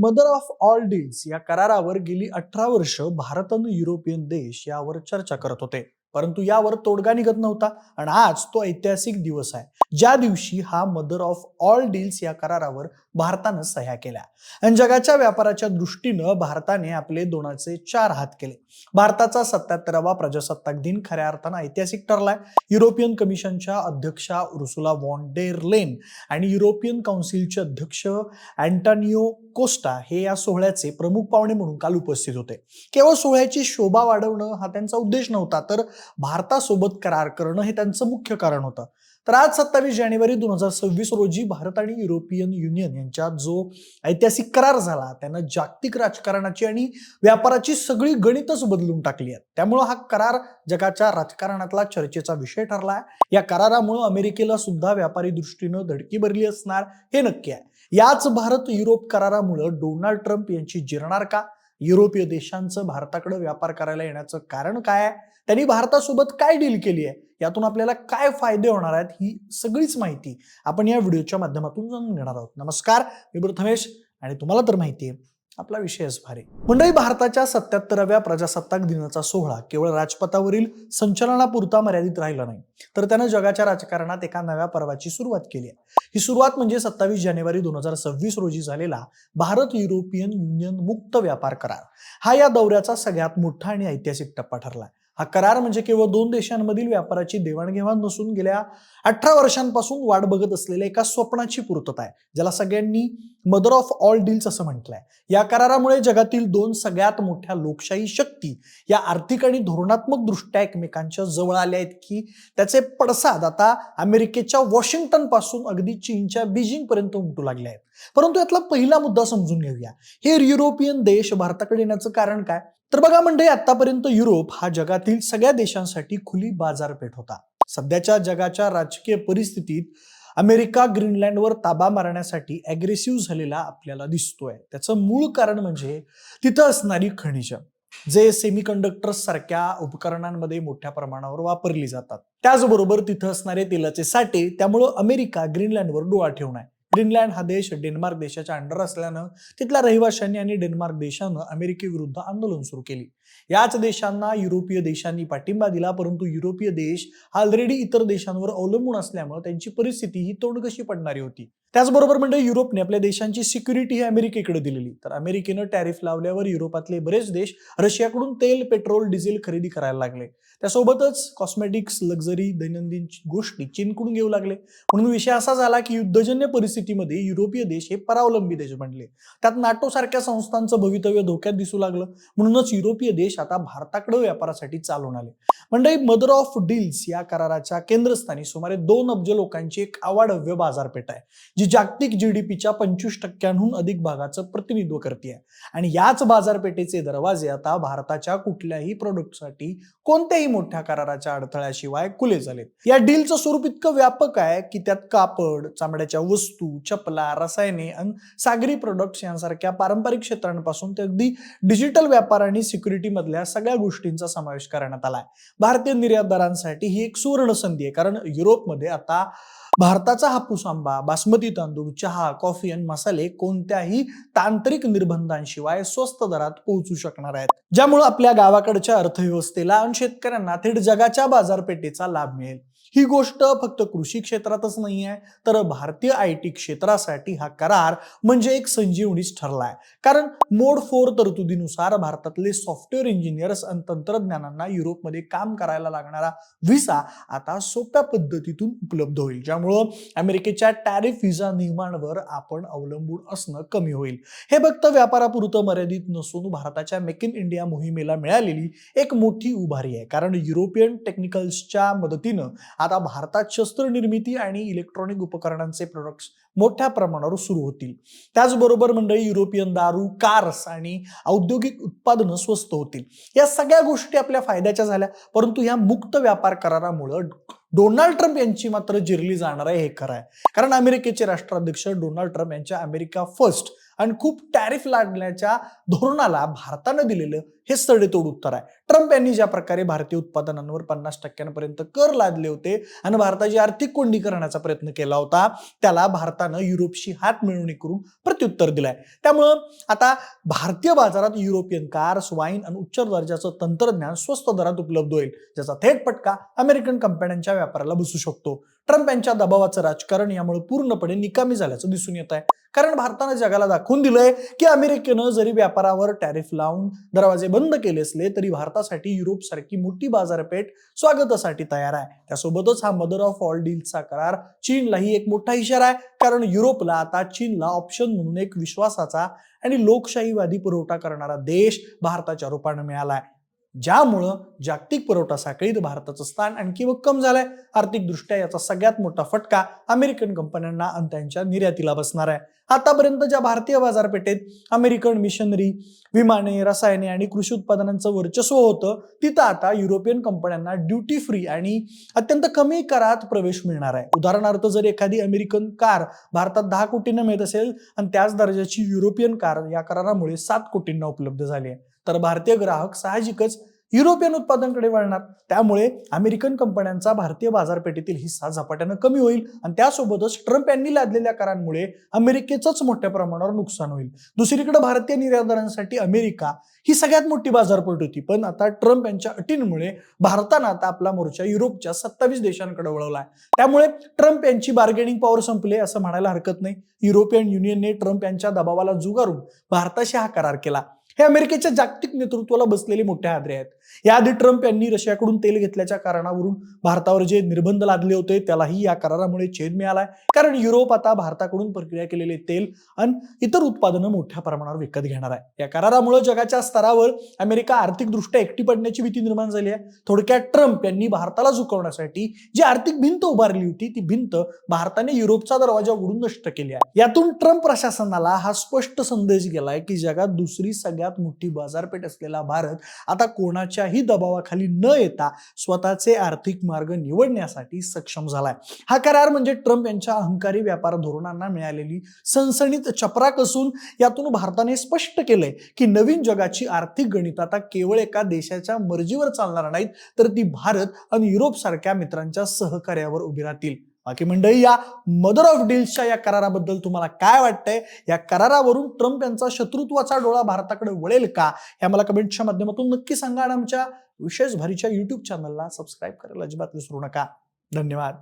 Mother of all deals या करारावर गेली अठरा वर्ष भारत आणि युरोपियन देश यावर चर्चा करत होते. परंतु यावर तोडगा निघत नव्हता आणि आज तो ऐतिहासिक दिवस आहे. ज्या दिवशी हा मदर ऑफ ऑल डील्स या करारावर भारतानं सह्या केल्या. आणि जगाच्या व्यापाराच्या दृष्टीनं भारताने आपले दोनाचे चार हात केले. भारताचा सत्याहत्तरावा प्रजासत्ताक दिन खऱ्या अर्थानं ऐतिहासिक ठरलाय. युरोपियन कमिशनच्या अध्यक्षा उर्सुला वॉन डेर लेन आणि युरोपियन काउन्सिलचे अध्यक्ष अँटानियो कोस्टा हे या सोहळ्याचे प्रमुख पाहुणे म्हणून काल उपस्थित होते. केवळ सोहळ्याची शोभा वाढवणं हा त्यांचा उद्देश नव्हता तर भारतासोबत करार करणं हे त्यांचं मुख्य कारण होतं. तर आज सत्तावीस जानेवारी दोन हजार सव्वीस रोजी भारत आणि युरोपियन युनियन यांच्यात जो ऐतिहासिक करार झाला त्यानं जागतिक राजकारणाची आणि व्यापाराची सगळी गणितच बदलून टाकली आहेत. त्यामुळं हा करार जगाच्या राजकारणातला चर्चेचा विषय ठरला आहे या करारामुळं अमेरिकेला सुद्धा व्यापारी दृष्टीनं धडकी भरली असणार हे नक्की आहे. याच भारत युरोप करारामुळं डोनाल्ड ट्रम्प यांची जिरणार का? युरोपीय देशांचं भारताकडे व्यापार करायला येण्याचं कारण काय आहे? त्यांनी भारतासोबत काय डील केली आहे? यातून आपल्याला काय फायदे होणार आहेत ही सगळीच माहिती आपण या व्हिडिओच्या माध्यमातून जाणून घेणार आहोत. नमस्कार मी प्रथमेश आणि तुम्हाला तर माहिती आहे आपला विषयच भारी. मंडळी भारताच्या सत्याहत्तराव्या प्रजासत्ताक दिनाचा सोहळा केवळ राजपथावरील संचलनापुरता मर्यादित राहिला नाही तर त्यानं जगाच्या राजकारणात एका नव्या पर्वाची सुरुवात केली आहे. ही सुरुवात म्हणजे सत्तावीस जानेवारी दोन हजार सव्वीस रोजी झालेला भारत युरोपियन युनियन मुक्त व्यापार करार. हा या दौऱ्याचा सगळ्यात मोठा आणि ऐतिहासिक टप्पा ठरला हा करार म्हणजे केवळ दोन देशांमधील व्यापाराची देवाणघेवाण नसून गेल्या अठरा वर्षांपासून वाट बघत असलेल्या एका स्वप्नाची पूर्तता आहे ज्याला सगळ्यांनी मदर ऑफ ऑल डील्स असं म्हटलंय. या करारामुळे जगातील दोन सगळ्यात मोठ्या लोकशाही शक्ती या आर्थिक आणि धोरणात्मक दृष्ट्या एकमेकांच्या जवळ आल्या आहेत की त्याचे पडसाद आता अमेरिकेच्या वॉशिंग्टनपासून अगदी चीनच्या बीजिंग पर्यंत उमटू लागले आहेत. परंतु यातला पहिला मुद्दा समजून घेऊया. हे युरोपियन देश भारताकडे येण्याचं कारण काय? तर बघा म्हणजे आतापर्यंत युरोप हा जगातील सगळ्या देशांसाठी खुली बाजारपेठ होता. सध्याच्या जगाच्या राजकीय परिस्थितीत अमेरिका ग्रीनलँडवर ताबा मारण्यासाठी अग्रेसिव्ह झालेला आपल्याला दिसतोय. त्याचं मूळ कारण म्हणजे तिथं असणारी खनिज जे सेमीकंडक्टर्स सारख्या उपकरणांमध्ये मोठ्या प्रमाणावर वापरली जातात. त्याचबरोबर तिथं असणारे तेलाचे साठे त्यामुळं अमेरिका ग्रीनलँडवर डोळा ठेवून आहे ग्रीनलँड हा देश डेन्मार्क देशाच्या अंडर असल्यानं तिथल्या रहिवाशांनी आणि डेन्मार्क देशानं अमेरिकेविरुद्ध आंदोलन सुरू केली. याच देशांना युरोपीय देशांनी पाठिंबा दिला परंतु युरोपीय देश हा ऑलरेडी इतर देशांवर अवलंबून असल्यामुळे त्यांची परिस्थिती ही तोंड कशी पडणारी होती. त्याचबरोबर म्हणजे युरोपने आपल्या देशांची सिक्युरिटी ही अमेरिकेकडे दिलेली. तर अमेरिकेनं टॅरिफ लावल्यावर युरोपातले बरेच देश रशियाकडून तेल पेट्रोल डिझेल खरेदी करायला लागले. त्यासोबतच कॉस्मेटिक्स लक्झरी दैनंदिन गोष्टी चीनकडून घेऊ लागले. म्हणून विषय असा झाला की युद्धजन्य परिस्थितीमध्ये युरोपीय देश हे परावलंबी देश बनले. त्यात नाटो सारख्या संस्थांचं भवितव्य धोक्यात दिसू लागलं. म्हणूनच युरोपीय देश आता भारताकडे व्यापारासाठी चालून आले. म्हणजे मदर ऑफ डील्स या कराराच्या केंद्रस्थानी सुमारे दोन अब्ज लोकांची एक अवाढव्य बाजारपेठ आहे जी जागतिक जीडीपीच्या पंचवीस टक्क्यांहून अधिक भागाचं प्रतिनिधित्व करते आणि याच बाजारपेठेचे दरवाजे आता भारताच्या कुठल्याही प्रोडक्टसाठी कोणत्याही मोठ्या कराराच्या अडथळ्याशिवाय खुले झालेत. या डीलचं स्वरूप इतकं व्यापक आहे की त्यात कापड चामड्याच्या वस्तू चपला रसायने आणि सागरी प्रोडक्ट्स यांसारख्या पारंपरिक क्षेत्रांपासून ते अगदी डिजिटल व्यापार आणि सिक्युरिटी मधल्या सगळ्या गोष्टींचा समावेश करण्यात आला आहे भारतीय निर्यातदारांसाठी ही एक सुवर्ण संधी आहे. कारण युरोपमध्ये आता भारताचा हापूस आंबा बासमती तांदूळ चहा कॉफी आणि मसाले कोणत्याही तांत्रिक निर्बंधांशिवाय स्वस्त दरात पोहोचू शकणार आहेत. ज्यामुळे आपल्या गावाकडच्या अर्थव्यवस्थेला आणि शेतकऱ्यांना थेट जगाच्या बाजारपेठेचा लाभ मिळेल. ही गोष्ट फक्त कृषी क्षेत्रातच नाही आहे तर भारतीय आय टी क्षेत्रासाठी हा करार म्हणजे एक संजीवनीच ठरलाय. कारण मोड फोर तरतुदीनुसार भारतातले सॉफ्टवेअर इंजिनियर्स आणि तंत्रज्ञानांना युरोपमध्ये काम करायला लागणारा व्हिसा आता सोप्या पद्धतीतून उपलब्ध होईल ज्यामुळं अमेरिकेच्या टॅरिफ व्हिसा नियमांवर आपण अवलंबून असणं कमी होईल. हे फक्त व्यापारापुरतं मर्यादित नसून भारताच्या मेक इन इंडिया मोहिमेला मिळालेली एक मोठी उभारी आहे कारण युरोपियन टेक्निकल्सच्या मदतीनं आता भारतात शस्त्र निर्मिती आणि इलेक्ट्रॉनिक उपकरणांचे प्रोडक्ट्स मोठ्या प्रमाणावर सुरू होतील. त्याचबरोबर मंडळी युरोपियन दारू कार्स आणि औद्योगिक उत्पादनं स्वस्त होतील. या सगळ्या गोष्टी आपल्या फायद्याच्या झाल्या परंतु ह्या मुक्त व्यापार करारामुळं डोनाल्ड ट्रम्प यांची मात्र जिरली जाणार आहे हे खरं आहे. कारण अमेरिकेचे राष्ट्राध्यक्ष डोनाल्ड ट्रम्प यांच्या अमेरिका फर्स्ट आणि खूप टॅरिफ लादण्याच्या धोरणाला भारतानं दिलेलं हे सडेतोड उत्तर आहे. ट्रम्प यांनी ज्या प्रकारे भारतीय उत्पादनांवर पन्नास टक्क्यांपर्यंत कर लादले होते आणि भारताची आर्थिक कोंडी करण्याचा प्रयत्न केला होता त्याला भारतानं युरोपशी हात मिळवणी करून प्रत्युत्तर दिलंय. त्यामुळं आता भारतीय बाजारात युरोपियन कार्स वाईन आणि उच्च दर्जाचं तंत्रज्ञान स्वस्त दरात उपलब्ध होईल ज्याचा थेट फटका अमेरिकन कंपन्यांच्या व्यापाराला बसू शकतो. ट्रम्प यांच्या दबावाचं राजकारण यामुळे पूर्णपणे निकामी झाल्याचं दिसून येत आहे. कारण भारतानं जगाला दाखवून दिलंय की अमेरिकेनं जरी व्यापारावर टॅरिफ लावून दरवाजे बंद केले असले तरी भारतासाठी युरोप सारखी मोठी बाजारपेठ स्वागतासाठी तयार आहे. त्यासोबतच हा मदर ऑफ ऑल डीलचा करार चीनलाही एक मोठा इशारा आहे. कारण युरोपला आता चीनला ऑप्शन म्हणून एक विश्वासाचा आणि लोकशाहीवादी पुरवठा करणारा देश भारताच्या रूपानं मिळालाय ज्यामुळं जागतिक पुरवठा साखळीत भारताचं स्थान आणखी भक्कम झालंय. आर्थिकदृष्ट्या याचा सगळ्यात मोठा फटका अमेरिकन कंपन्यांना आणि त्यांच्या निर्यातीला बसणार आहे. आतापर्यंत ज्या भारतीय बाजारपेठेत अमेरिकन मिशनरी विमाने रसायने आणि कृषी उत्पादनांचं वर्चस्व होतं तिथं आता युरोपियन कंपन्यांना ड्युटी फ्री आणि अत्यंत कमी करात प्रवेश मिळणार आहे. उदाहरणार्थ जर एखादी अमेरिकन कार भारतात दहा कोटींना मिळत असेल आणि त्याच दर्जाची युरोपियन कार या करारामुळे सात कोटींना उपलब्ध झाली आहे. तर भारतीय ग्राहक साहजिकच युरोपियन उत्पादनाकडे वळणार. त्यामुळे अमेरिकन कंपन्यांचा भारतीय बाजारपेठेतील हिस्सा झपाट्यानं कमी होईल आणि त्यासोबतच ट्रम्प यांनी लादलेल्या करांमुळे अमेरिकेचंच मोठ्या प्रमाणावर नुकसान होईल. दुसरीकडे भारतीय निर्यातदारांसाठी अमेरिका ही सगळ्यात मोठी बाजारपेठ होती. पण आता ट्रम्प यांच्या अटींमुळे भारतानं आता आपला मोर्चा युरोपच्या सत्तावीस देशांकडे वळवला आहे त्यामुळे ट्रम्प यांची बार्गेनिंग पॉवर संपले असं म्हणायला हरकत नाही. युरोपियन युनियनने ट्रम्प यांच्या दबावाला जुगारून भारताशी हा करार केला. हे अमेरिकेच्या जागतिक नेतृत्वाला बसलेले मोठे आदरे आहेत. याआधी ट्रम्प यांनी रशियाकडून तेल घेतल्याच्या कारणावरून भारतावर जे निर्बंध लादले होते त्यालाही या करारामुळे छेद मिळालाय. कारण युरोप आता भारताकडून प्रक्रिया केलेले तेल आणि इतर उत्पादनं मोठ्या प्रमाणावर विकत घेणार आहे. या करारामुळे जगाच्या स्तरावर अमेरिका आर्थिकदृष्ट्या एकटी पडण्याची भीती निर्माण झाली आहे. थोडक्यात ट्रम्प यांनी भारताला झुकवण्यासाठी जी आर्थिक भिंत उभारली होती ती भिंत भारताने युरोपचा दरवाजा उघडून नष्ट केली आहे. यातून ट्रम्प प्रशासनाला हा स्पष्ट संदेश गेलाय की जगात दुसरी सगळ्यात मोठी बाजारपेठ असलेला भारत आता कोणाच्याही दबावाखाली न येता स्वतःचे आर्थिक मार्ग निवडण्यासाठी सक्षम झालाय. हा करार म्हणजे ट्रम्प यांच्या अहंकारी व्यापार धोरणांना मिळालेली सणसणीत चपराक असून यातून भारताने स्पष्ट केलंय की नवीन जगाची आर्थिक गणित आता केवळ एका देशाच्या मर्जीवर चालणार नाहीत तर ती भारत आणि युरोप सारख्या मित्रांच्या सहकार्यावर उभी राहतील. बाकी मंडळी या मदर ऑफ डील्सच्या या कराराबद्दल तुम्हाला काय वाटतंय? या करारावरून ट्रम्प यांचा शत्रुत्वाचा डोळा भारताकडे वळेल का? हे आम्हाला कमेंटच्या माध्यमातून नक्की सांगा आणि आमच्या विशेष भारीच्या युट्यूब चॅनलला सबस्क्राईब करायला अजिबात विसरू नका. धन्यवाद.